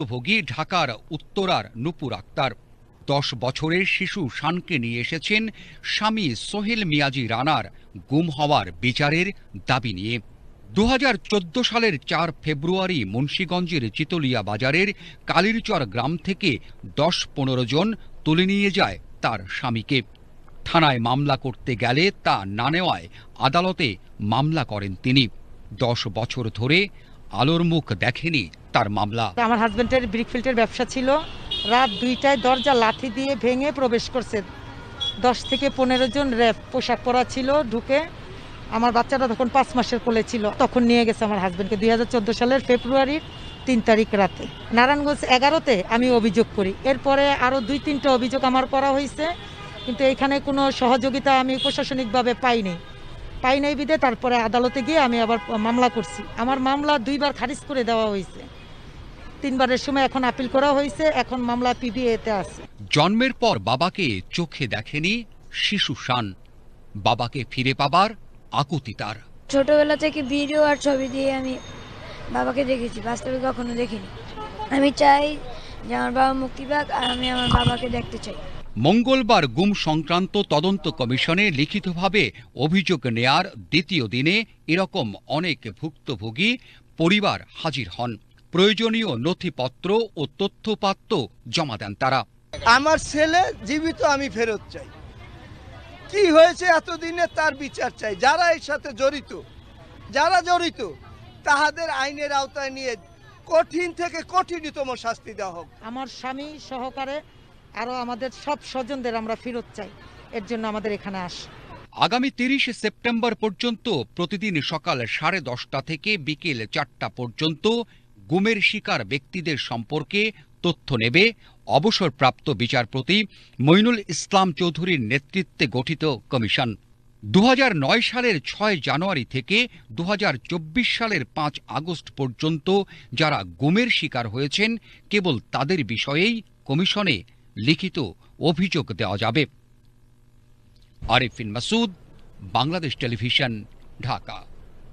ভোগী ঢাকার উত্তরার নুপুর আক্তার। দশ বছরের শিশু শানকে নিয়ে এসেছেন স্বামী সোহেল মিয়াজি রানার গুম হওয়ার বিচারের দাবি নিয়ে। দু হাজার চোদ্দ সালের চার ফেব্রুয়ারি মুন্সীগঞ্জের চিতলিয়া বাজারের কালিরচর গ্রাম থেকে দশ পনেরো জন তুলে নিয়ে যায় তার স্বামীকে। থানায় মামলা করতে গেলে তা না নেওয়ায় আদালতে মামলা করেন তিনি। দশ বছর ধরে আলোর মুখ দেখেনি তার মামলা। আমার হাজবেন্ডের ব্রিকফিল্টের ব্যবসা ছিল। রাত দুইটায় দরজা লাঠি দিয়ে ভেঙে প্রবেশ করছে। দশ থেকে পনেরো জন র্যাব পোশাক পরা ছিল, ঢুকে। আমার বাচ্চাটা তখন পাঁচ মাসের কোলে ছিল। তখন নিয়ে গেছে আমার হাজবেন্ডকে দুই হাজার সালের ফেব্রুয়ারির তিন তারিখ রাতে। নারায়ণগঞ্জ এগারোতে আমি অভিযোগ করি। এরপরে আরও দুই তিনটা অভিযোগ আমার করা হয়েছে। কিন্তু এখানে কোনো সহযোগিতা আমি প্রশাসনিকভাবে পাইনি। পাই নাই বিদে, তারপরে আদালতে গিয়ে আমি আবার মামলা করছি। আমার মামলা দুইবার খারিজ করে দেওয়া হয়েছে। তিনবারের সময় এখন আপিল করা হয়েছে এখন মামলা পিবিএতে আছে। জন্মের পর বাবাকে চোখে দেখেনি শিশু শান। বাবাকে ফিরে পাবার আকুতি তার। ছোটবেলা থেকে ভিডিও আর ছবি দিয়ে আমি বাবাকে দেখেছি বাস্তবে কখনো দেখিনি। আমি চাই যে আমার বাবা মুক্তি পাক আর আমি আমার বাবাকে দেখতে চাই। মঙ্গলবার গুম সংক্রান্ত তদন্ত কমিশনে লিখিতভাবে অভিযোগ নেয়ার দ্বিতীয় দিনে এরকম অনেক ভুক্তভোগী পরিবার হাজির হন। প্রয়োজনীয় নথিপত্র ও তথ্যপাত্র জমা দেন তারা। আমার ছেলে জীবিত আমি ফেরত চাই। কি হয়েছে এতদিনে তার বিচার চাই? যারা এর সাথে জড়িত যারা জড়িত তাহাদের আইনের আওতায় নিয়ে কঠিন থেকে কঠিনতম শাস্তি দেওয়া হোক। আমার স্বামী সহকারে আরও আমাদের সব স্বজনদের আমরা ফেরত চাই। এর জন্য আমাদের এখানে আস। আগামী তিরিশে সেপ্টেম্বর পর্যন্ত প্রতিদিন সকাল সাড়ে দশটা থেকে বিকেল চারটা পর্যন্ত গুমের শিকার ব্যক্তিদের সম্পর্কে তথ্য নেবে অবসরপ্রাপ্ত বিচারপতি মইনুল ইসলাম চৌধুরীর নেতৃত্বে গঠিত কমিশন। দু হাজার নয় সালের ছয় জানুয়ারি থেকে দুহাজার চব্বিশ সালের পাঁচ আগস্ট পর্যন্ত যারা গুমের শিকার হয়েছেন, কেবল তাদের বিষয়েই কমিশনে লিখিত অভিযোগ দেওয়া যাবে। আরিফিন মাসুদ বাংলাদেশ টেলিভিশন, ঢাকা।